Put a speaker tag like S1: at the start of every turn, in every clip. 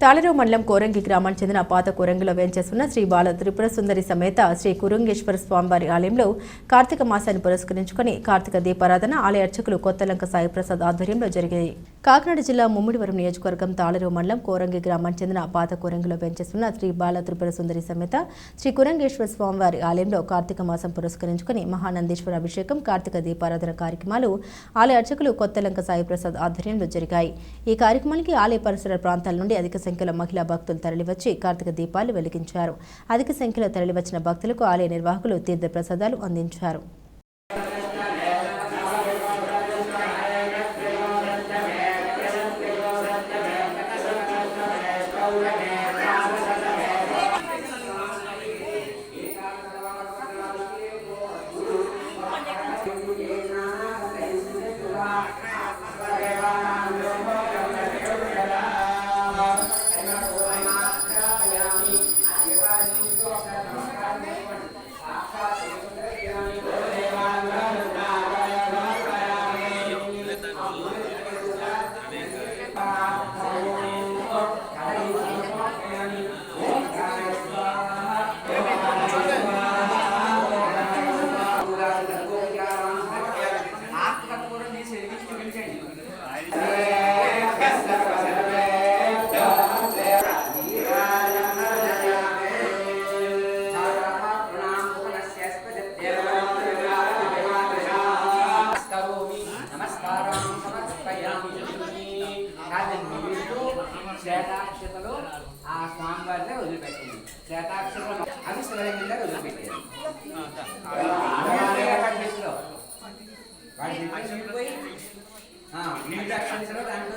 S1: తాళరేవు మండలం కోరంగి గ్రామానికి చెందిన పాత కోరంగిలో వేంచేస్తున్న శ్రీ బాల త్రిపుర సుందరి సమేత శ్రీ కురంగేశ్వర స్వామివారి ఆలయంలో కార్తీక మాసాన్ని పురస్కరించుకుని కార్తీక దీపారాధన ఆలయ అర్చకులు కొత్తలంక సాయి ప్రసాద్ ఆధ్వర్యంలో జరిగాయి. కాకినాడ జిల్లా ముమ్మిడివరం నియోజకవర్గం తాళరేవు మండలం కోరంగి గ్రామానికి చెందిన పాత కోరంగిలో పెంచేస్తున్న శ్రీ బాల త్రిపుర సుందరి సమేత శ్రీ కురంగేశ్వర స్వామివారి ఆలయంలో కార్తీక మాసం పురస్కరించుకుని మహానందీశ్వర అభిషేకం కార్తీక దీపారాధన కార్యక్రమాలు ఆలయ అర్చకులు కొత్తలంక సాయి ప్రసాద్ ఆధ్వర్యంలో జరిగాయి. ఈ కార్యక్రమానికి ఆలయ పరిసర ప్రాంతాల నుండి అధిక సంఖ్యలో మహిళా భక్తులు తరలివచ్చి కార్తీక దీపాలు వెలిగించారు. అధిక సంఖ్యలో తరలివచ్చిన భక్తులకు ఆలయ నిర్వాహకులు తీర్థ ప్రసాదాలు అందించారు.
S2: not శ్వేతాక్షతలు ఆ స్వామివారి వదిలిపెట్టింది. శ్వేతాక్షతలు అవి శివలింగం దగ్గర వదిలిపెట్టారు కనిపిస్తుందో వాడి వెళ్ళిపోయి వివిధ అక్షంతలు దాంట్లో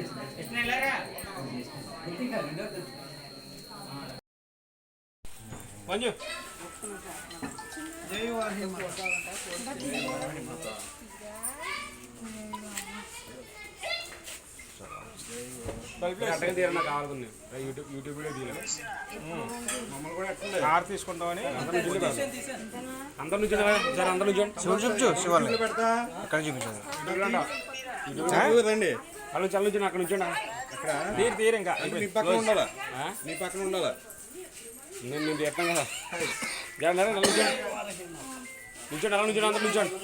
S3: इसने लगा मंजू जय वाहे माता
S4: जय वाहे माता అట్టగా తీరన్నా కావాలనుకున్నా యూట్యూబ్ యూట్యూబ్ వీడియో తీయలేదు మమ్మల్ని కూడా ఎట్లా కార్ తీసుకుంటామని అందరు నుంచి అందరు నుంచి సార్ అందరు నుంచి
S5: చూపించు శివాలయం ఇక్కడ చూపించండి
S4: రండి. అక్కడ నుంచి నుంచి అక్కడ నుంచి తీరు తీరు ఇంకా.
S6: నీ పక్కన ఉండాలా? నీ పక్కన ఉండాలా?
S4: నేను నేను తీస్తాం కదా. నుంచోండి. అలా నుంచోండి. అందరు నుంచోండి